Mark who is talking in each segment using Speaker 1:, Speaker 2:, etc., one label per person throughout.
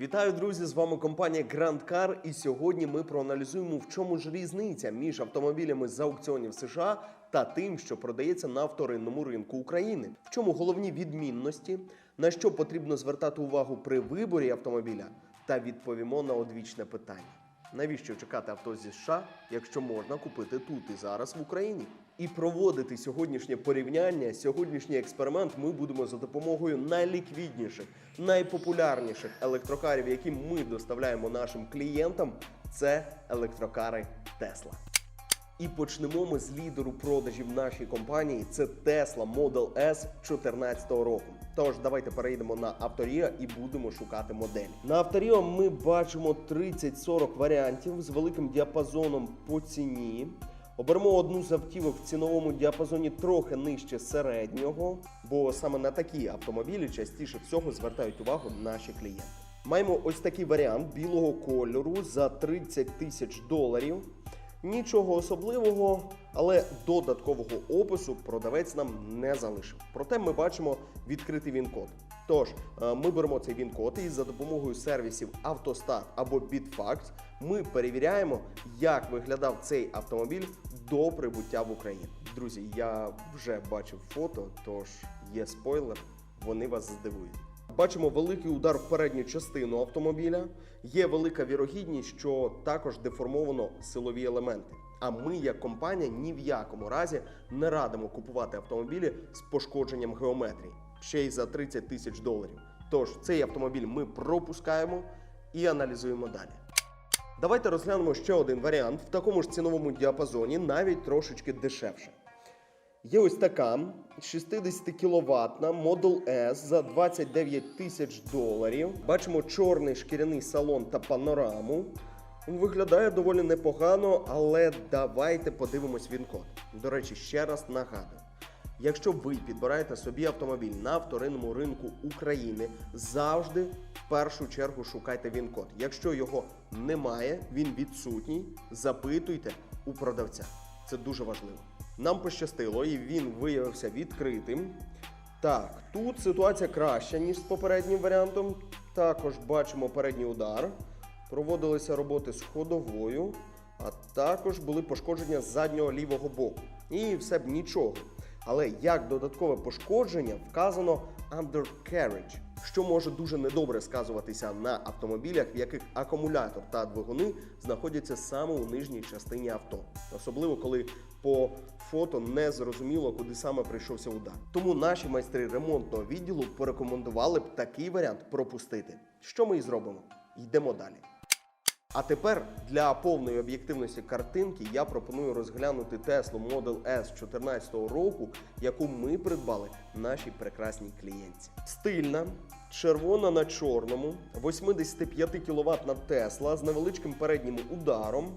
Speaker 1: Вітаю, друзі! З вами компанія Grand Car. І сьогодні ми проаналізуємо, в чому ж різниця між автомобілями з аукціонів США та тим, що продається на вторинному ринку України. В чому головні відмінності, на що потрібно звертати увагу при виборі автомобіля, та відповімо на одвічне питання. Навіщо чекати авто зі США, якщо можна купити тут і зараз в Україні? І проводити сьогоднішнє порівняння, сьогоднішній експеримент ми будемо за допомогою найліквідніших, найпопулярніших електрокарів, які ми доставляємо нашим клієнтам. Це електрокари Tesla. І почнемо ми з лідеру продажів нашій компанії. Це Tesla Model S 2014 року. Тож давайте перейдемо на Авторія і будемо шукати модель. На Авторіо ми бачимо 30-40 варіантів з великим діапазоном по ціні. Оберемо одну з автівок в ціновому діапазоні трохи нижче середнього, бо саме на такі автомобілі частіше всього звертають увагу наші клієнти. Маємо ось такий варіант білого кольору за 30 тисяч доларів. Нічого особливого, але додаткового опису продавець нам не залишив. Проте ми бачимо відкритий він-код. Тож е, ми беремо цей він-код і за допомогою сервісів Автостат або Bitfax ми перевіряємо, як виглядав цей автомобіль до прибуття в Україну. Друзі, я вже бачив фото, тож є спойлер, вони вас здивують. Бачимо великий удар в передню частину автомобіля. Є велика вірогідність, що також деформовано силові елементи. А ми, як компанія, ні в якому разі не радимо купувати автомобілі з пошкодженням геометрії ще й за 30 тисяч доларів. Тож цей автомобіль ми пропускаємо і аналізуємо далі. Давайте розглянемо ще один варіант в такому ж ціновому діапазоні, навіть трошечки дешевше. Є ось така 60 кВт Model S за 29 тисяч доларів. Бачимо чорний шкіряний салон та панораму. Виглядає доволі непогано, але давайте подивимось він код. До речі, ще раз нагадую. Якщо ви підбираєте собі автомобіль на вторинному ринку України, завжди в першу чергу шукайте він-код. Якщо його немає, він відсутній, запитуйте у продавця. Це дуже важливо. Нам пощастило, і він виявився відкритим. Так, тут ситуація краща, ніж з попереднім варіантом. Також бачимо передній удар. Проводилися роботи з ходовою, а також були пошкодження з заднього лівого боку. І все б нічого. Але як додаткове пошкодження вказано undercarriage, що може дуже недобре сказуватися на автомобілях, в яких акумулятор та двигуни знаходяться саме у нижній частині авто, особливо коли по фото не зрозуміло, куди саме прийшовся удар. Тому наші майстри ремонтного відділу порекомендували б такий варіант пропустити. Що ми і зробимо? Йдемо далі. А тепер для повної об'єктивності картинки я пропоную розглянути Tesla Model S 2014 року, яку ми придбали нашій прекрасній клієнтці. Стильна, червона на чорному, 85 кВт Tesla з невеличким переднім ударом.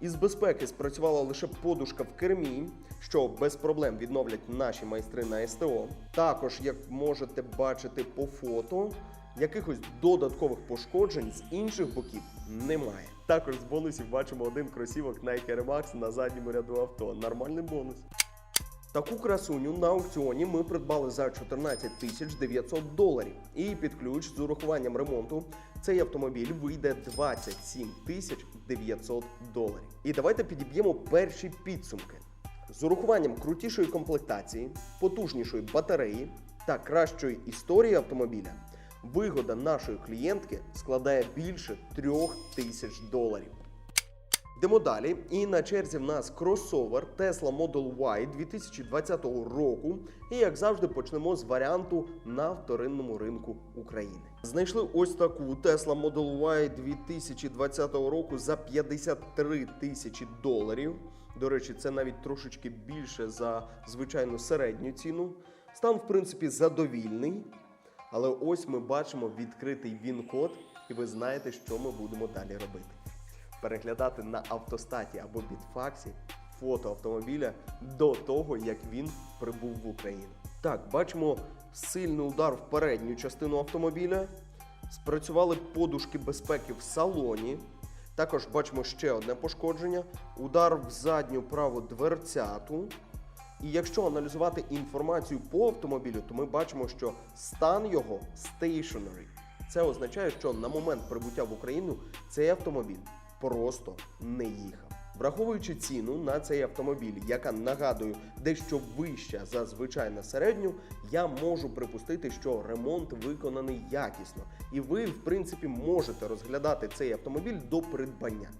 Speaker 1: Із безпеки спрацювала лише подушка в кермі, що без проблем відновлять наші майстри на СТО. Також, як можете бачити по фото, якихось додаткових пошкоджень з інших боків немає. Також з бонусів бачимо один кросівок Nike Air Max на задньому ряду авто. Нормальний бонус. Таку красуню на аукціоні ми придбали за 14 тисяч 900 доларів. І під ключ з урахуванням ремонту цей автомобіль вийде 27 тисяч 900 доларів. І давайте підіб'ємо перші підсумки. З урахуванням крутішої комплектації, потужнішої батареї та кращої історії автомобіля, вигода нашої клієнтки складає більше 3 тисяч доларів. Йдемо далі. І на черзі в нас кросовер Tesla Model Y 2020 року. І як завжди, почнемо з варіанту на вторинному ринку України. Знайшли ось таку Tesla Model Y 2020 року за 53 тисячі доларів. До речі, це навіть трошечки більше за звичайну середню ціну. Стан, в принципі, задовільний. Але ось ми бачимо відкритий він-код, і ви знаєте, що ми будемо далі робити переглядати на автостаті або бітфаксі фото автомобіля до того, як він прибув в Україну. Так, бачимо сильний удар в передню частину автомобіля. Спрацювали подушки безпеки в салоні. Також бачимо ще одне пошкодження: удар в задню праву дверцяту. І якщо аналізувати інформацію по автомобілю, то ми бачимо, що стан його stationary. Це означає, що на момент прибуття в Україну цей автомобіль просто не їхав. Враховуючи ціну на цей автомобіль, яка нагадую дещо вища за звичайну середню, я можу припустити, що ремонт виконаний якісно, і ви, в принципі, можете розглядати цей автомобіль до придбання.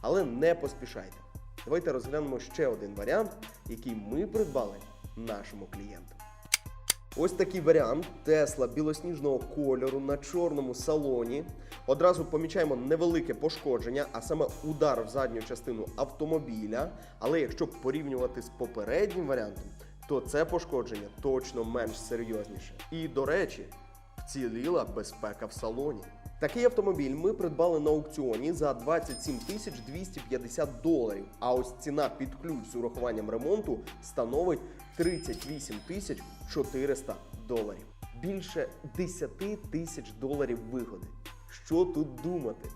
Speaker 1: Але не поспішайте. Давайте розглянемо ще один варіант, який ми придбали нашому клієнту. Ось такий варіант Тесла білосніжного кольору на чорному салоні. Одразу помічаємо невелике пошкодження, а саме удар в задню частину автомобіля. Але якщо порівнювати з попереднім варіантом, то це пошкодження точно менш серйозніше. І до речі, вціліла безпека в салоні. Такий автомобіль ми придбали на аукціоні за 27 тисяч 250 доларів. А ось ціна під ключ з урахуванням ремонту становить 38 тисяч 400 доларів. Більше 10 тисяч доларів вигоди. Що тут думати?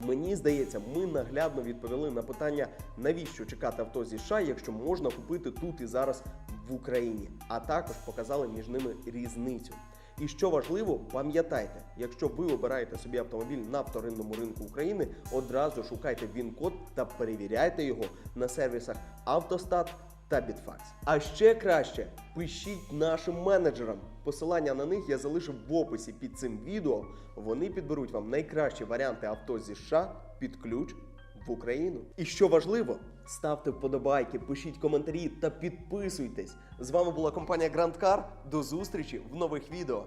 Speaker 1: Мені здається, ми наглядно відповіли на питання, навіщо чекати авто зі США, якщо можна купити тут і зараз в Україні, а також показали між ними різницю. І що важливо, пам'ятайте, якщо ви обираєте собі автомобіль на вторинному ринку України, одразу шукайте він-код та перевіряйте його на сервісах Автостат та Bitfax. А ще краще пишіть нашим менеджерам. Посилання на них я залишив в описі під цим відео. Вони підберуть вам найкращі варіанти авто зі США під ключ в Україну. І що важливо, ставте вподобайки, пишіть коментарі та підписуйтесь. З вами була компанія Grand Car. До зустрічі в нових відео.